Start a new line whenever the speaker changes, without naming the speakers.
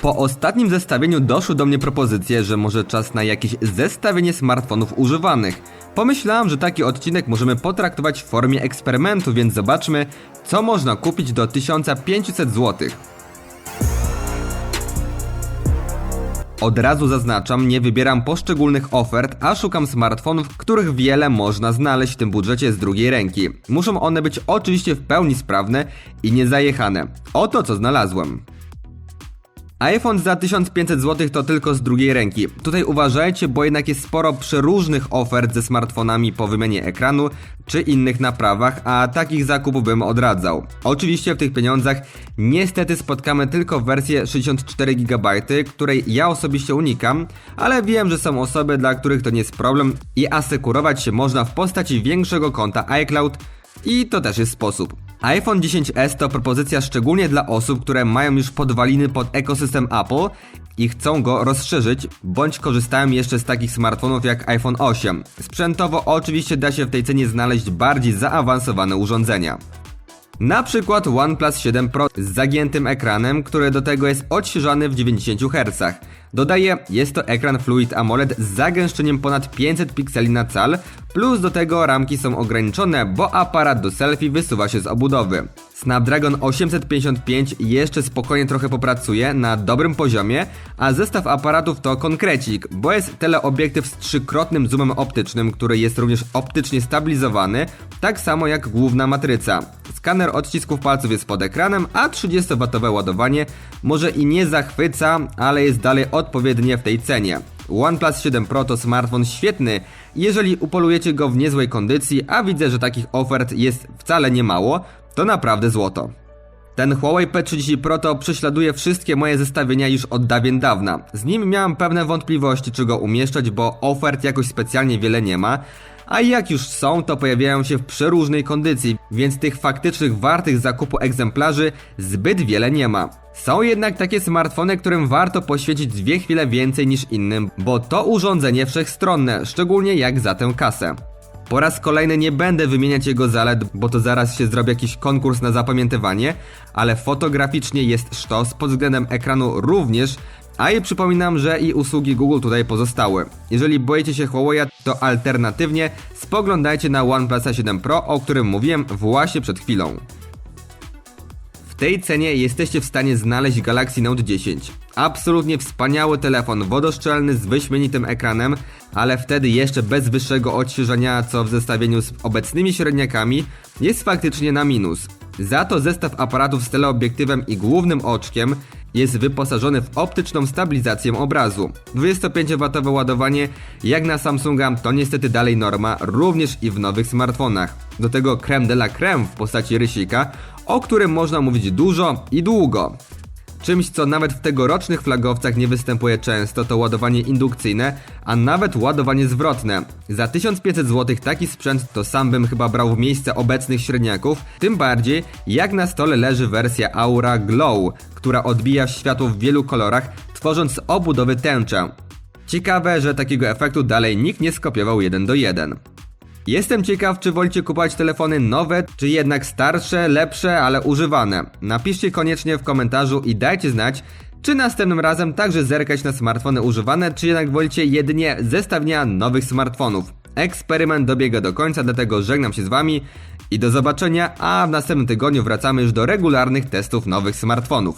Po ostatnim zestawieniu doszły do mnie propozycje, że może czas na jakieś zestawienie smartfonów używanych. Pomyślałem, że taki odcinek możemy potraktować w formie eksperymentu, więc zobaczmy, co można kupić do 1500 zł. Od razu zaznaczam, nie wybieram poszczególnych ofert, a szukam smartfonów, których wiele można znaleźć w tym budżecie z drugiej ręki. Muszą one być oczywiście w pełni sprawne i niezajechane. Oto co znalazłem. iPhone za 1500 zł to tylko z drugiej ręki. Tutaj uważajcie, bo jednak jest sporo przeróżnych ofert ze smartfonami po wymianie ekranu czy innych naprawach, a takich zakupów bym odradzał. Oczywiście w tych pieniądzach niestety spotkamy tylko wersję 64 GB, której ja osobiście unikam, ale wiem, że są osoby, dla których to nie jest problem i asekurować się można w postaci większego konta iCloud i to też jest sposób. iPhone 10s to propozycja szczególnie dla osób, które mają już podwaliny pod ekosystem Apple i chcą go rozszerzyć, bądź korzystają jeszcze z takich smartfonów jak iPhone 8. Sprzętowo oczywiście da się w tej cenie znaleźć bardziej zaawansowane urządzenia. Na przykład OnePlus 7 Pro z zagiętym ekranem, który do tego jest odświeżany w 90 Hz. Dodaję, jest to ekran Fluid AMOLED z zagęszczeniem ponad 500 pikseli na cal, plus do tego ramki są ograniczone, bo aparat do selfie wysuwa się z obudowy. Snapdragon 855 jeszcze spokojnie trochę popracuje na dobrym poziomie, a zestaw aparatów to konkrecik, bo jest teleobiektyw z trzykrotnym zoomem optycznym, który jest również optycznie stabilizowany, tak samo jak główna matryca. Skaner odcisków palców jest pod ekranem, a 30W ładowanie może i nie zachwyca, ale jest dalej odpowiednie w tej cenie. OnePlus 7 Pro to smartfon świetny, jeżeli upolujecie go w niezłej kondycji, a widzę, że takich ofert jest wcale nie mało, to naprawdę złoto. Ten Huawei P30 Pro to prześladuje wszystkie moje zestawienia już od dawien dawna. Z nim miałem pewne wątpliwości, czy go umieszczać, bo ofert jakoś specjalnie wiele nie ma. A jak już są, to pojawiają się w przeróżnej kondycji, więc tych faktycznych wartych zakupu egzemplarzy zbyt wiele nie ma. Są jednak takie smartfony, którym warto poświęcić dwie chwile więcej niż innym, bo to urządzenie wszechstronne, szczególnie jak za tę kasę. Po raz kolejny nie będę wymieniać jego zalet, bo to zaraz się zrobi jakiś konkurs na zapamiętywanie, ale fotograficznie jest sztos, pod względem ekranu również, a i przypominam, że i usługi Google tutaj pozostały. Jeżeli boicie się Huawei, to alternatywnie spoglądajcie na OnePlus 7 Pro, o którym mówiłem właśnie przed chwilą. W tej cenie jesteście w stanie znaleźć Galaxy Note 10. Absolutnie wspaniały telefon, wodoszczelny z wyśmienitym ekranem, ale wtedy jeszcze bez wyższego odświeżania, co w zestawieniu z obecnymi średniakami jest faktycznie na minus. Za to zestaw aparatów z teleobiektywem i głównym oczkiem jest wyposażony w optyczną stabilizację obrazu. 25W ładowanie, jak na Samsunga, to niestety dalej norma, również i w nowych smartfonach. Do tego creme de la creme w postaci rysika, o którym można mówić dużo i długo. Czymś, co nawet w tegorocznych flagowcach nie występuje często, to ładowanie indukcyjne, a nawet ładowanie zwrotne. Za 1500 zł taki sprzęt to sam bym chyba brał w miejsce obecnych średniaków, tym bardziej jak na stole leży wersja Aura Glow, która odbija światło w wielu kolorach, tworząc obudowy tęczę. Ciekawe, że takiego efektu dalej nikt nie skopiował 1 do 1. Jestem ciekaw, czy wolicie kupować telefony nowe, czy jednak starsze, lepsze, ale używane. Napiszcie koniecznie w komentarzu i dajcie znać, czy następnym razem także zerkać na smartfony używane, czy jednak wolicie jedynie zestawienia nowych smartfonów. Eksperyment dobiega do końca, dlatego żegnam się z wami i do zobaczenia, a w następnym tygodniu wracamy już do regularnych testów nowych smartfonów.